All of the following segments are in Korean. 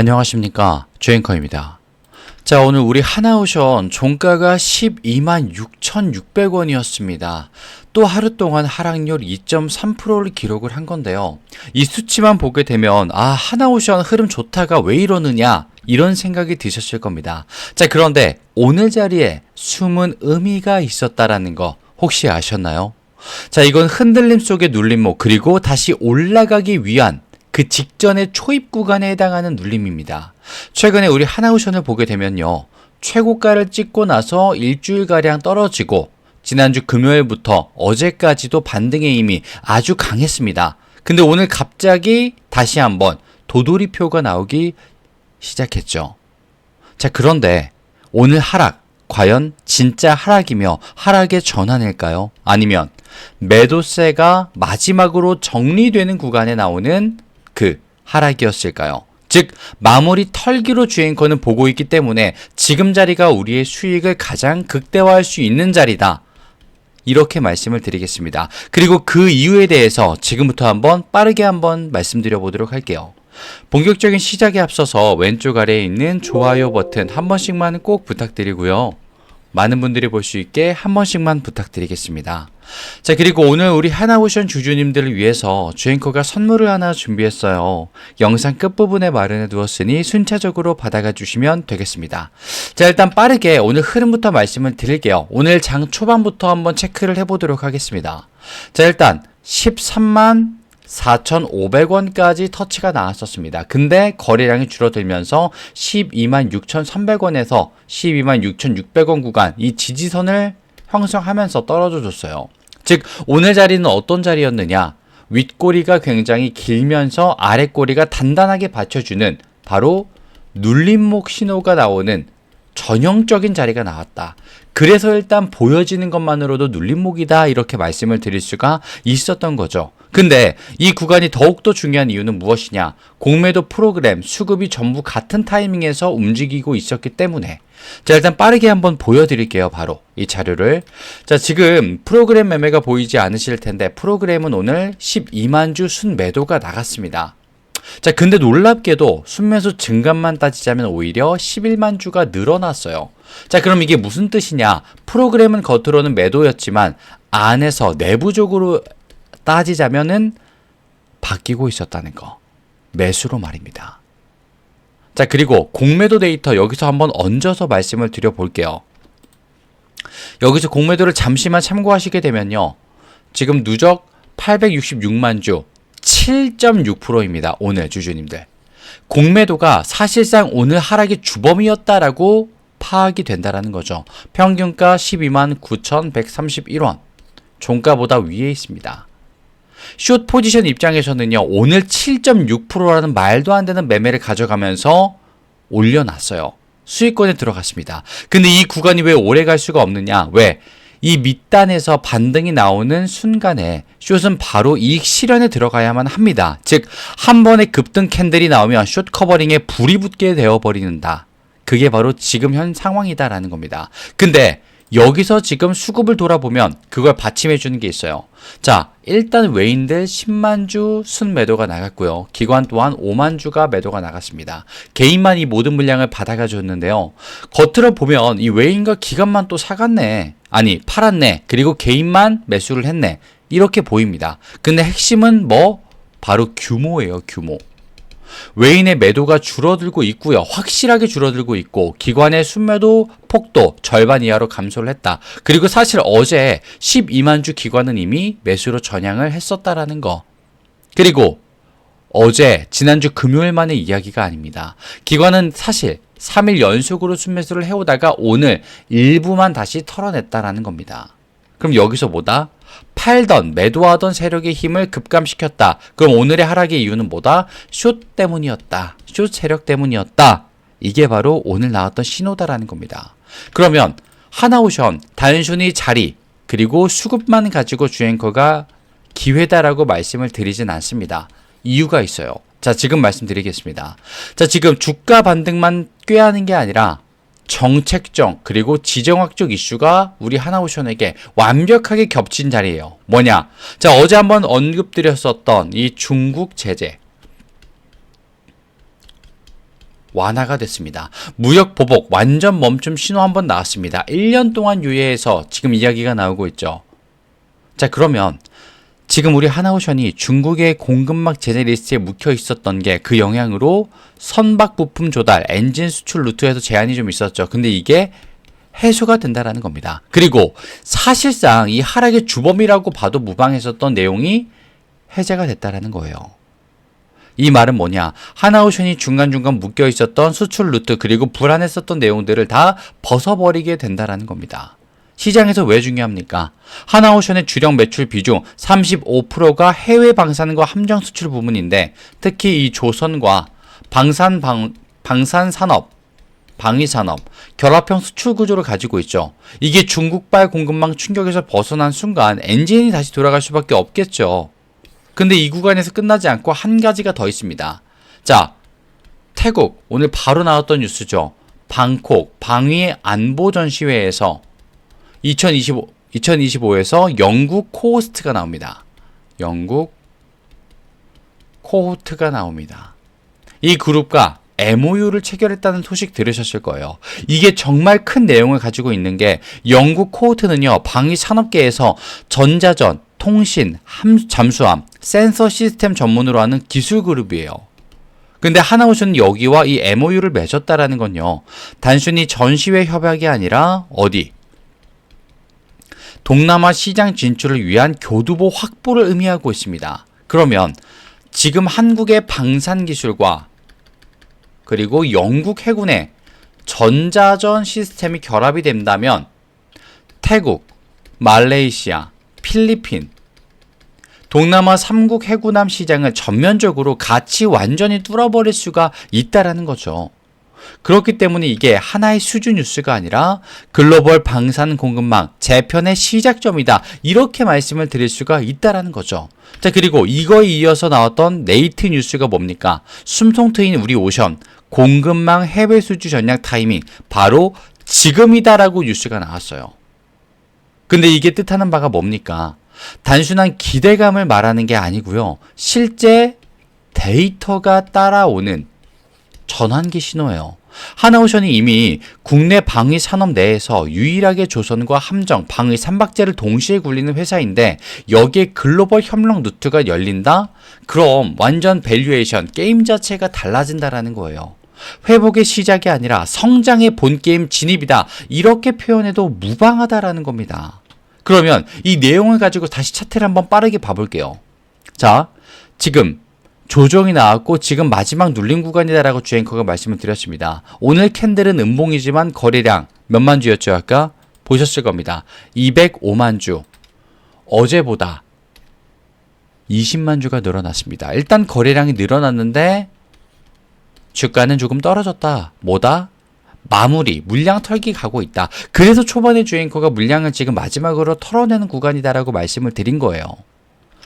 안녕하십니까. 주앵커입니다. 자, 오늘 우리 하나오션 종가가 12만 6,600원이었습니다. 또 하루 동안 하락률 2.3%를 기록을 한 건데요. 이 수치만 보게 되면, 아, 하나오션 흐름 좋다가 왜 이러느냐, 이런 생각이 드셨을 겁니다. 자, 그런데 오늘 자리에 숨은 의미가 있었다라는 거 혹시 아셨나요? 자, 이건 흔들림 속의 눌림목, 그리고 다시 올라가기 위한 그 직전의 초입 구간에 해당하는 눌림입니다. 최근에 우리 하나오션을 보게 되면요. 최고가를 찍고 나서 일주일가량 떨어지고 지난주 금요일부터 어제까지도 반등의 힘이 아주 강했습니다. 근데 오늘 갑자기 다시 한번 도돌이표가 나오기 시작했죠. 자, 그런데 오늘 하락, 과연 진짜 하락이며 하락의 전환일까요? 아니면 매도세가 마지막으로 정리되는 구간에 나오는 그 하락이었을까요? 즉 마무리 털기로 주행커는 보고 있기 때문에 지금 자리가 우리의 수익을 가장 극대화할 수 있는 자리다. 이렇게 말씀을 드리겠습니다. 그리고 그 이유에 대해서 지금부터 한번 빠르게 한번 말씀드려 보도록 할게요. 본격적인 시작에 앞서서 왼쪽 아래에 있는 좋아요 버튼 한 번씩만 꼭 부탁드리고요. 많은 분들이 볼 수 있게 한 번씩만 부탁드리겠습니다. 자, 그리고 오늘 우리 하나오션 주주님들을 위해서 주앵커가 선물을 하나 준비했어요. 영상 끝부분에 마련해 두었으니 순차적으로 받아가 주시면 되겠습니다. 자, 일단 빠르게 오늘 흐름부터 말씀을 드릴게요. 오늘 장 초반부터 한번 체크를 해보도록 하겠습니다. 자, 일단 13만 4,500원까지 터치가 나왔었습니다. 근데 거래량이 줄어들면서 12만 6,300원에서 12만 6,600원 구간 이 지지선을 형성하면서 떨어져 줬어요. 즉 오늘 자리는 어떤 자리였느냐? 윗꼬리가 굉장히 길면서 아랫꼬리가 단단하게 받쳐주는 바로 눌림목 신호가 나오는 전형적인 자리가 나왔다. 그래서 일단 보여지는 것만으로도 눌림목이다 이렇게 말씀을 드릴 수가 있었던 거죠. 근데 이 구간이 더욱더 중요한 이유는 무엇이냐? 공매도 프로그램, 수급이 전부 같은 타이밍에서 움직이고 있었기 때문에. 자, 일단 빠르게 한번 보여드릴게요. 바로 이 자료를. 자, 지금 프로그램 매매가 보이지 않으실 텐데, 프로그램은 오늘 12만 주 순매도가 나갔습니다. 자, 근데 놀랍게도 순매수 증감만 따지자면 오히려 11만 주가 늘어났어요. 자, 그럼 이게 무슨 뜻이냐? 프로그램은 겉으로는 매도였지만 안에서 내부적으로 따지자면은 바뀌고 있었다는 거. 매수로 말입니다. 자, 그리고 공매도 데이터 여기서 한번 얹어서 말씀을 드려 볼게요. 여기서 공매도를 잠시만 참고하시게 되면요. 지금 누적 866만 주 7.6%입니다. 오늘 주주님들. 공매도가 사실상 오늘 하락의 주범이었다라고 파악이 된다라는 거죠. 평균가 12만 9,131원. 종가보다 위에 있습니다. 숏 포지션 입장에서는요, 오늘 7.6%라는 말도 안 되는 매매를 가져가면서 올려놨어요. 수익권에 들어갔습니다. 근데 이 구간이 왜 오래 갈 수가 없느냐? 왜? 이 밑단에서 반등이 나오는 순간에 숏은 바로 이익 실현에 들어가야만 합니다. 즉, 한 번에 급등 캔들이 나오면 숏 커버링에 불이 붙게 되어버리는다. 그게 바로 지금 현 상황이다라는 겁니다. 근데 여기서 지금 수급을 돌아보면 그걸 받침해 주는 게 있어요. 자, 일단 외인들 10만 주 순매도가 나갔고요. 기관 또한 5만 주가 매도가 나갔습니다. 개인만 이 모든 물량을 받아가 줬는데요. 겉으로 보면 이 외인과 기관만 또 사갔네. 아니, 팔았네. 그리고 개인만 매수를 했네. 이렇게 보입니다. 근데 핵심은 뭐? 바로 규모예요, 규모. 외인의 매도가 줄어들고 있고요. 확실하게 줄어들고 있고 기관의 순매도 폭도 절반 이하로 감소를 했다. 그리고 사실 어제 12만 주 기관은 이미 매수로 전향을 했었다라는 거. 그리고 어제 지난주 금요일만의 이야기가 아닙니다. 기관은 사실 3일 연속으로 순매수를 해오다가 오늘 일부만 다시 털어냈다라는 겁니다. 그럼 여기서 뭐다? 팔던 매도하던 세력의 힘을 급감시켰다. 그럼 오늘의 하락의 이유는 뭐다? 숏 때문이었다. 숏 세력 때문이었다. 이게 바로 오늘 나왔던 신호다라는 겁니다. 그러면 하나오션 단순히 자리 그리고 수급만 가지고 주행커가 기회다라고 말씀을 드리진 않습니다. 이유가 있어요. 자, 지금 말씀드리겠습니다. 자, 지금 주가 반등만 꾀하는 게 아니라 정책적 그리고 지정학적 이슈가 우리 하나오션에게 완벽하게 겹친 자리예요. 뭐냐? 자, 어제 한번 언급드렸었던 이 중국 제재. 완화가 됐습니다. 무역 보복 완전 멈춤 신호 한번 나왔습니다. 1년 동안 유예해서 지금 이야기가 나오고 있죠. 자, 그러면 지금 우리 하나오션이 중국의 공급망 제재 리스트에 묵혀 있었던 게 그 영향으로 선박 부품 조달, 엔진 수출 루트에서 제한이 좀 있었죠. 근데 이게 해소가 된다라는 겁니다. 그리고 사실상 이 하락의 주범이라고 봐도 무방했었던 내용이 해제가 됐다라는 거예요. 이 말은 뭐냐? 하나오션이 중간중간 묶여 있었던 수출 루트 그리고 불안했었던 내용들을 다 벗어버리게 된다라는 겁니다. 시장에서 왜 중요합니까? 하나오션의 주력 매출 비중 35%가 해외 방산과 함정 수출 부문인데 특히 이 조선과 방산 방, 방산 산업 방위 산업, 결합형 수출 구조를 가지고 있죠. 이게 중국발 공급망 충격에서 벗어난 순간 엔진이 다시 돌아갈 수밖에 없겠죠. 근데 이 구간에서 끝나지 않고 한 가지가 더 있습니다. 자, 태국 오늘 바로 나왔던 뉴스죠. 방콕 방위 안보 전시회에서 2025 2025에서 영국 코호스트가 나옵니다. 영국 코호트가 나옵니다. 이 그룹과 MOU를 체결했다는 소식 들으셨을 거예요. 이게 정말 큰 내용을 가지고 있는 게 영국 코호트는요, 방위 산업계에서 전자전, 통신, 함, 잠수함, 센서 시스템 전문으로 하는 기술 그룹이에요. 근데 하나오션은 여기와 이 MOU를 맺었다라는 건요, 단순히 전시회 협약이 아니라 어디? 동남아 시장 진출을 위한 교두보 확보를 의미하고 있습니다. 그러면 지금 한국의 방산 기술과 그리고 영국 해군의 전자전 시스템이 결합이 된다면 태국, 말레이시아, 필리핀, 동남아 3국 해군함 시장을 전면적으로 같이 완전히 뚫어버릴 수가 있다라는 거죠. 그렇기 때문에 이게 하나의 수주 뉴스가 아니라 글로벌 방산 공급망 재편의 시작점이다. 이렇게 말씀을 드릴 수가 있다라는 거죠. 자, 그리고 이거에 이어서 나왔던 네이트 뉴스가 뭡니까? 숨통 트인 우리 오션 공급망 해외 수주 전략 타이밍 바로 지금이다라고 뉴스가 나왔어요. 근데 이게 뜻하는 바가 뭡니까? 단순한 기대감을 말하는 게 아니고요. 실제 데이터가 따라오는 전환기 신호예요. 하나오션이 이미 국내 방위 산업 내에서 유일하게 조선과 함정, 방위 삼박제를 동시에 굴리는 회사인데 여기에 글로벌 협력 루트가 열린다? 그럼 완전 밸류에이션, 게임 자체가 달라진다라는 거예요. 회복의 시작이 아니라 성장의 본 게임 진입이다. 이렇게 표현해도 무방하다라는 겁니다. 그러면 이 내용을 가지고 다시 차트를 한번 빠르게 봐볼게요. 자, 지금 조정이 나왔고 지금 마지막 눌림 구간이다라고 주앵커가 말씀을 드렸습니다. 오늘 캔들은 음봉이지만 거래량 몇만 주였죠 아까? 보셨을 겁니다. 205만 주. 어제보다 20만 주가 늘어났습니다. 일단 거래량이 늘어났는데 주가는 조금 떨어졌다. 뭐다? 마무리, 물량 털기 가고 있다. 그래서 초반에 주앵커가 물량을 지금 마지막으로 털어내는 구간이다라고 말씀을 드린 거예요.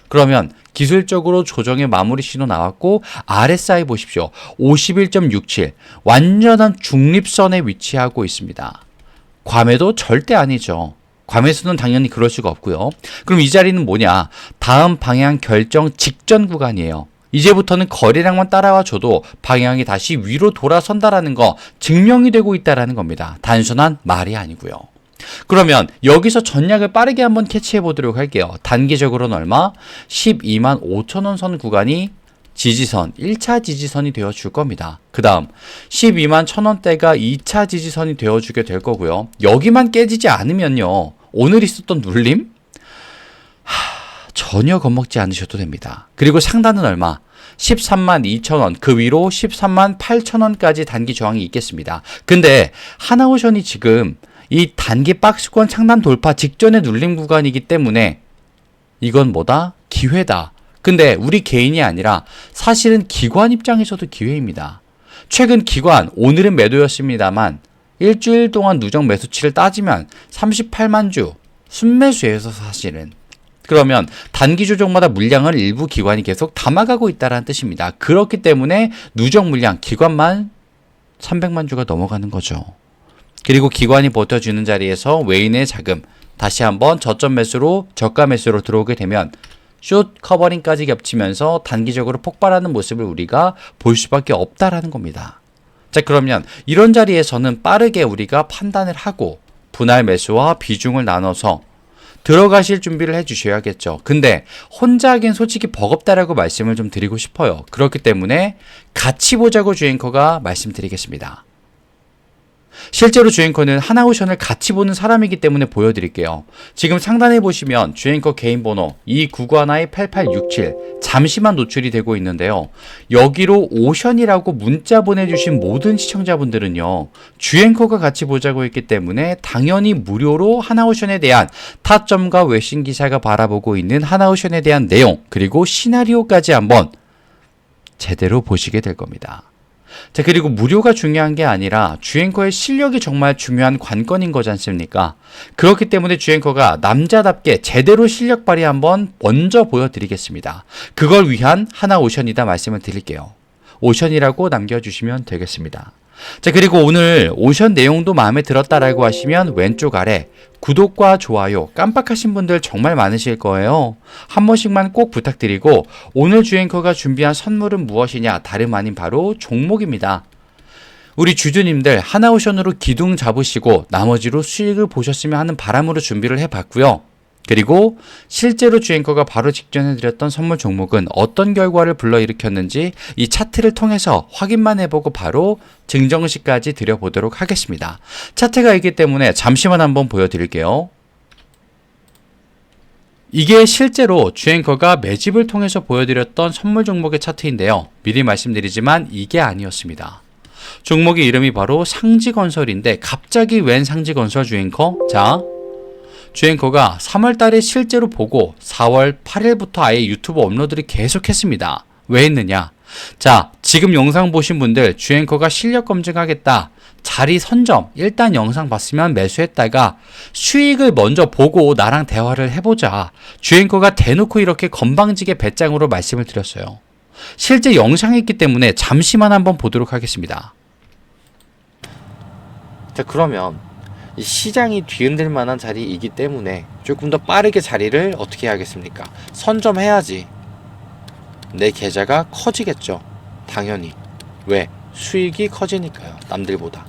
그러면 기술적으로 조정의 마무리 신호 나왔고 RSI 보십시오. 51.67 완전한 중립선에 위치하고 있습니다. 괌에도 절대 아니죠. 괌에서는 당연히 그럴 수가 없고요. 그럼 이 자리는 뭐냐? 다음 방향 결정 직전 구간이에요. 이제부터는 거래량만 따라와 줘도 방향이 다시 위로 돌아선다라는 거 증명이 되고 있다라는 겁니다. 단순한 말이 아니고요. 그러면 여기서 전략을 빠르게 한번 캐치해 보도록 할게요. 단기적으로는 얼마? 12만 5천 원 선 구간이 지지선, 1차 지지선이 되어 줄 겁니다. 그 다음, 12만 1천 원대가 2차 지지선이 되어 주게 될 거고요. 여기만 깨지지 않으면요. 오늘 있었던 눌림? 하, 전혀 겁먹지 않으셔도 됩니다. 그리고 상단은 얼마? 13만 2천 원, 그 위로 13만 8천 원까지 단기 저항이 있겠습니다. 근데 하나오션이 지금 이 단기 박스권 창단 돌파 직전의 눌림 구간이기 때문에 이건 뭐다? 기회다. 근데 우리 개인이 아니라 사실은 기관 입장에서도 기회입니다. 최근 기관, 오늘은 매도였습니다만 일주일 동안 누적 매수치를 따지면 38만 주 순매수에서 사실은 그러면 단기 조정마다 물량을 일부 기관이 계속 담아가고 있다는 뜻입니다. 그렇기 때문에 누적 물량 기관만 300만 주가 넘어가는 거죠. 그리고 기관이 버텨주는 자리에서 외인의 자금 다시 한번 저점 매수로 저가 매수로 들어오게 되면 숏 커버링까지 겹치면서 단기적으로 폭발하는 모습을 우리가 볼 수밖에 없다라는 겁니다. 자, 그러면 이런 자리에서는 빠르게 우리가 판단을 하고 분할 매수와 비중을 나눠서 들어가실 준비를 해 주셔야겠죠. 근데 혼자 하긴 솔직히 버겁다라고 말씀을 좀 드리고 싶어요. 그렇기 때문에 같이 보자고 주앵커가 말씀드리겠습니다. 실제로 주앵커는 하나오션을 같이 보는 사람이기 때문에 보여드릴게요. 지금 상단에 보시면 주앵커 개인 번호 299하나의8867 잠시만 노출이 되고 있는데요. 여기로 오션이라고 문자 보내주신 모든 시청자분들은요. 주앵커가 같이 보자고 했기 때문에 당연히 무료로 하나오션에 대한 타점과 외신 기사가 바라보고 있는 하나오션에 대한 내용 그리고 시나리오까지 한번 제대로 보시게 될 겁니다. 자, 그리고 무료가 중요한 게 아니라 주앵커의 실력이 정말 중요한 관건인 거지 않습니까? 그렇기 때문에 주앵커가 남자답게 제대로 실력 발휘 한번 먼저 보여드리겠습니다. 그걸 위한 하나 오션이다 말씀을 드릴게요. 오션이라고 남겨주시면 되겠습니다. 자, 그리고 오늘 오션 내용도 마음에 들었다라고 하시면 왼쪽 아래 구독과 좋아요 깜빡하신 분들 정말 많으실 거예요. 한 번씩만 꼭 부탁드리고 오늘 주앵커가 준비한 선물은 무엇이냐 다름 아닌 바로 종목입니다. 우리 주주님들 하나오션으로 기둥 잡으시고 나머지로 수익을 보셨으면 하는 바람으로 준비를 해봤고요. 그리고 실제로 주앵커가 바로 직전에 드렸던 선물 종목은 어떤 결과를 불러일으켰는지 이 차트를 통해서 확인만 해보고 바로 증정식까지 드려보도록 하겠습니다. 차트가 있기 때문에 잠시만 한번 보여드릴게요. 이게 실제로 주앵커가 매집을 통해서 보여드렸던 선물 종목의 차트인데요. 미리 말씀드리지만 이게 아니었습니다. 종목의 이름이 바로 상지건설인데 갑자기 웬 상지건설 주앵커? 자, 주앵커가 3월 달에 실제로 보고 4월 8일부터 아예 유튜브 업로드를 계속했습니다. 왜 했느냐? 자, 지금 영상 보신 분들 주앵커가 실력 검증하겠다. 자리 선점. 일단 영상 봤으면 매수했다가 수익을 먼저 보고 나랑 대화를 해보자. 주앵커가 대놓고 이렇게 건방지게 배짱으로 말씀을 드렸어요. 실제 영상이 있기 때문에 잠시만 한번 보도록 하겠습니다. 자, 그러면 이 시장이 뒤흔들 만한 자리이기 때문에 조금 더 빠르게 자리를 어떻게 해야겠습니까? 선점해야지 내 계좌가 커지겠죠. 당연히. 왜? 수익이 커지니까요. 남들보다.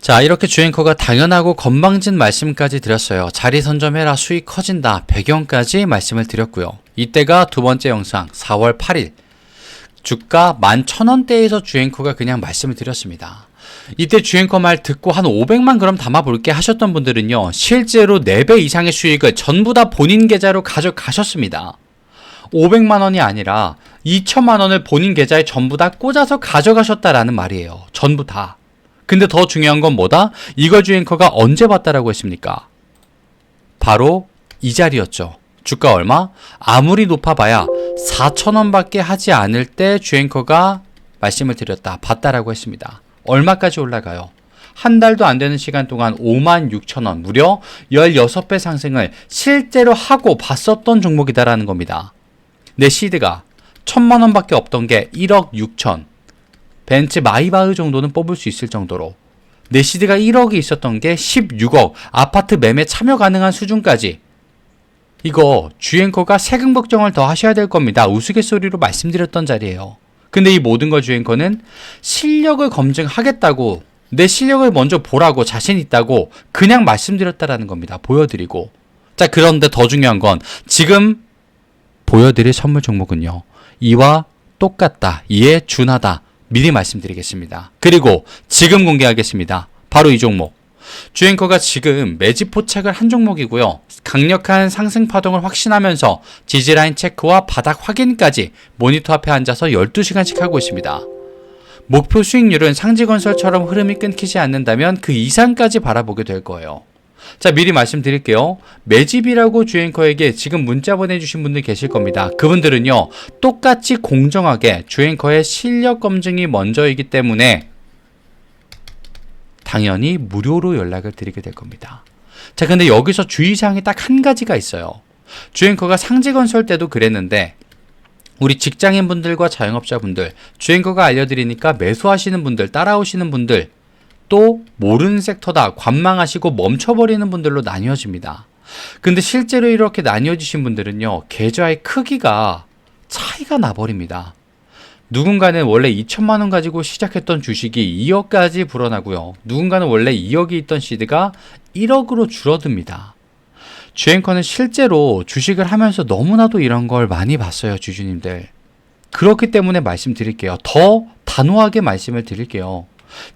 자, 이렇게 주앵커가 당연하고 건방진 말씀까지 드렸어요. 자리 선점해라, 수익 커진다, 배경까지 말씀을 드렸고요. 이때가 두 번째 영상, 4월 8일. 주가 11,000원대에서 주앵커가 그냥 말씀을 드렸습니다. 이때 주앵커 말 듣고 한 500만 그럼 담아볼게 하셨던 분들은요, 실제로 4배 이상의 수익을 전부 다 본인 계좌로 가져가셨습니다. 500만 원이 아니라 2천만 원을 본인 계좌에 전부 다 꽂아서 가져가셨다라는 말이에요. 전부 다. 근데 더 중요한 건 뭐다? 이거 주앵커가 언제 봤다라고 했습니까? 바로 이 자리였죠. 주가 얼마? 아무리 높아봐야 4천원밖에 하지 않을 때 주앵커가 말씀을 드렸다. 봤다라고 했습니다. 얼마까지 올라가요? 한 달도 안 되는 시간 동안 5만 6천 원, 무려 16배 상승을 실제로 하고 봤었던 종목이다라는 겁니다. 내 시드가 천만 원밖에 없던 게 1억 6천. 벤츠 마이바흐 정도는 뽑을 수 있을 정도로 내 시드가 1억이 있었던 게 16억 아파트 매매 참여 가능한 수준까지 이거 주앵커가 세금 걱정을 더 하셔야 될 겁니다. 우스갯소리로 말씀드렸던 자리예요. 근데 이 모든 걸 주앵커는 실력을 검증하겠다고 내 실력을 먼저 보라고 자신 있다고 그냥 말씀드렸다라는 겁니다. 보여드리고. 자, 그런데 더 중요한 건 지금 보여드릴 선물 종목은요. 이와 똑같다. 이에 준하다. 미리 말씀드리겠습니다. 그리고 지금 공개하겠습니다. 바로 이 종목. 주앵커가 지금 매집 포착을 한 종목이고요. 강력한 상승 파동을 확신하면서 지지라인 체크와 바닥 확인까지 모니터 앞에 앉아서 12시간씩 하고 있습니다. 목표 수익률은 상지건설처럼 흐름이 끊기지 않는다면 그 이상까지 바라보게 될 거예요. 자, 미리 말씀드릴게요. 매집이라고 주앵커에게 지금 문자 보내주신 분들 계실 겁니다. 그분들은요, 똑같이 공정하게 주앵커의 실력 검증이 먼저이기 때문에 당연히 무료로 연락을 드리게 될 겁니다. 자, 근데 여기서 주의사항이 딱 한 가지가 있어요. 주앵커가 상지건설 때도 그랬는데, 우리 직장인 분들과 자영업자분들, 주앵커가 알려드리니까 매수하시는 분들, 따라오시는 분들, 또 모르는 섹터다, 관망하시고 멈춰버리는 분들로 나뉘어집니다. 근데 실제로 이렇게 나뉘어지신 분들은요, 계좌의 크기가 차이가 나버립니다. 누군가는 원래 2천만 원 가지고 시작했던 주식이 2억까지 불어나고요. 누군가는 원래 2억이 있던 시드가 1억으로 줄어듭니다. 주앵커는 실제로 주식을 하면서 너무나도 이런 걸 많이 봤어요, 주주님들. 그렇기 때문에 말씀드릴게요. 더 단호하게 말씀을 드릴게요.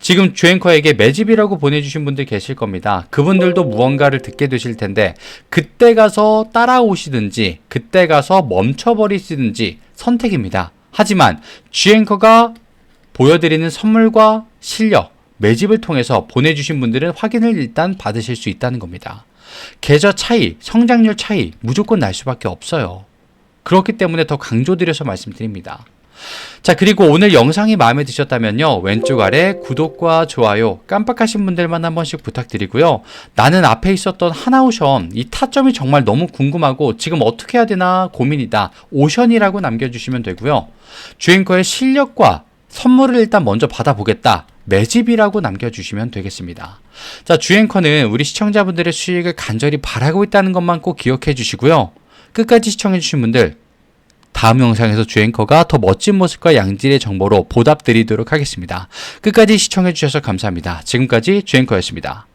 지금 주앵커에게 매집이라고 보내주신 분들 계실 겁니다. 그분들도 무언가를 듣게 되실 텐데, 그때 가서 따라오시든지, 그때 가서 멈춰버리시든지 선택입니다. 하지만 주앵커가 보여드리는 선물과 실력, 매집을 통해서 보내주신 분들은 확인을 일단 받으실 수 있다는 겁니다. 계좌 차이, 성장률 차이 무조건 날 수밖에 없어요. 그렇기 때문에 더 강조드려서 말씀드립니다. 자, 그리고 오늘 영상이 마음에 드셨다면요. 왼쪽 아래 구독과 좋아요 깜빡하신 분들만 한 번씩 부탁드리고요. 나는 앞에 있었던 하나오션 이 타점이 정말 너무 궁금하고 지금 어떻게 해야 되나 고민이다. 오션이라고 남겨주시면 되고요. 주행커의 실력과 선물을 일단 먼저 받아보겠다. 매집이라고 남겨주시면 되겠습니다. 자, 주행커는 우리 시청자분들의 수익을 간절히 바라고 있다는 것만 꼭 기억해 주시고요. 끝까지 시청해 주신 분들, 다음 영상에서 주앵커가 더 멋진 모습과 양질의 정보로 보답드리도록 하겠습니다. 끝까지 시청해주셔서 감사합니다. 지금까지 주앵커였습니다.